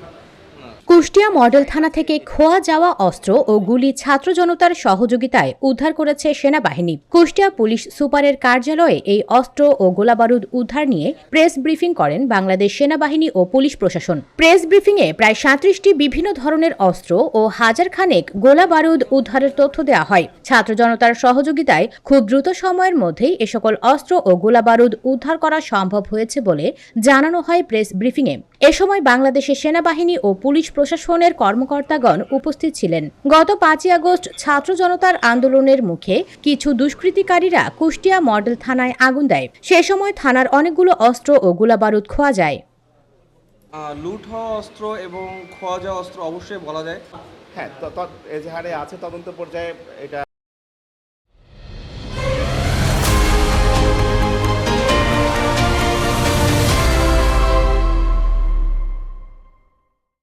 Thank you. Kushtia model থানা থেকে খোয়া যাওয়া অস্ত্র ও গুলি ছাত্র জনতার সহযোগিতায় উদ্ধার করেছে সেনাবাহিনী। কুষ্টিয়া পুলিশ সুপারের কার্যালয়ে এই অস্ত্র ও গোলাবারুদ উদ্ধার নিয়ে প্রেস ব্রিফিং করেন বাংলাদেশ সেনাবাহিনী ও পুলিশ প্রশাসন। প্রেস ব্রিফিংয়ে প্রায় সাঁত্রিশটি বিভিন্ন ধরনের অস্ত্র ও হাজার খানেক গোলা বারুদ উদ্ধারের তথ্য দেওয়া হয়। ছাত্র জনতার সহযোগিতায় খুব দ্রুত সময়ের মধ্যেই এ সকল অস্ত্র ও গোলা বারুদ উদ্ধার করা সম্ভব হয়েছে বলে জানানো হয় প্রেস ব্রিফিংয়ে। এ সময় বাংলাদেশের সেনাবাহিনী ও পুলিশ প্রশাসনের কর্মকর্তাগণ উপস্থিত ছিলেন। গত পাঁচই আগস্ট ছাত্র জনতার আন্দোলনের মুখে কিছু দুষ্কৃতিকারীরা কুষ্টিয়া মডেল থানায় আগুন দেয়। সে সময় থানার অনেকগুলো অস্ত্র ও গোলাবারুদ খোয়া যায়। লুট হওয়া অস্ত্র এবং খোয়া যাওয়া অস্ত্র অবশ্যই বলা যায়। হ্যাঁ এজাহারে আছে তদন্ত পর্যায়ে এটা